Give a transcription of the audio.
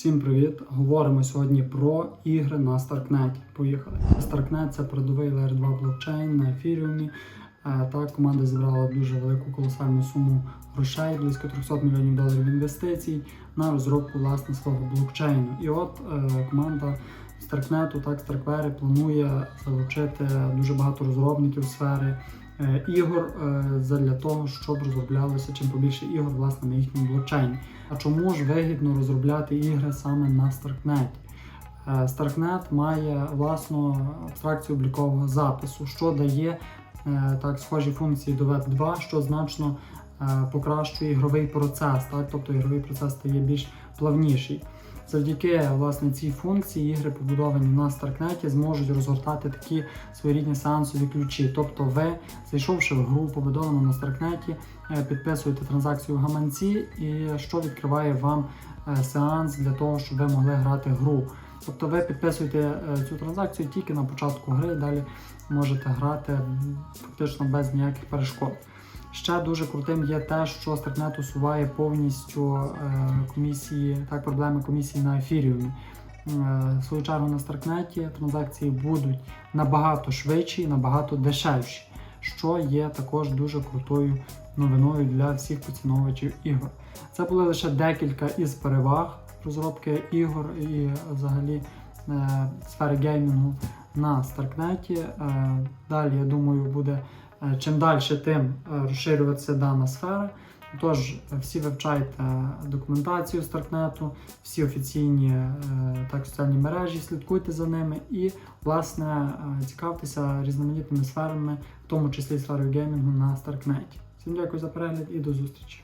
Всім привіт! Говоримо сьогодні про ігри на Starknet. Поїхали. Starknet це передовий Layer 2 блокчейн на ефіріумі. Е, Так, команда зібрала дуже велику колосальну суму грошей, близько 300 мільйонів доларів інвестицій на розробку власне свого блокчейну. І от е, команда Starknet, так Starkware планує залучити дуже багато розробників сфери ігор для того, щоб розроблялося чим побільше ігор власне на їхньому блокчейні. А чому ж вигідно розробляти ігри саме на Starknet? Старкнет має власну абстракцію облікового запису, що дає е, так схожі функції до Web 2, що значно е, покращує ігровий процес, так? тобто ігровий процес стає більш плавніший. Завдяки власне цій функції ігри, побудовані на Starknet, зможуть розгортати такі своєрідні сеансові ключі. Тобто, ви, зайшовши в гру, побудовану на е, підписуєте транзакцію в гаманці, і що відкриває вам е, сеанс для того, щоб ви могли грати гру. Тобто ви підписуєте е, цю транзакцію тільки на початку гри, і далі можете грати фактично без ніяких перешкод. Ще дуже крутим є те, що Starknet усуває повністю е, комісії, так, проблеми комісії на ефіріумі. Е, В свою чергу на Starknet транзакції будуть набагато швидші і набагато дешевші, що є також дуже крутою новиною для всіх поціновувачів ігор. Це були лише декілька із переваг розробки ігор і взагалі е, сфери геймінгу на Старкнеті. Далі, я думаю, буде чим далі, тим е, розширюватися дана сфера. Тож е, всі вивчайте документацію Старкнету, всі офіційні е, так, соціальні мережі, слідкуйте за ними і, власне, е, цікавтеся різноманітними сферами, в тому числі сферою геймінгу на Старкнеті. Всім дякую за перегляд і до зустрічі!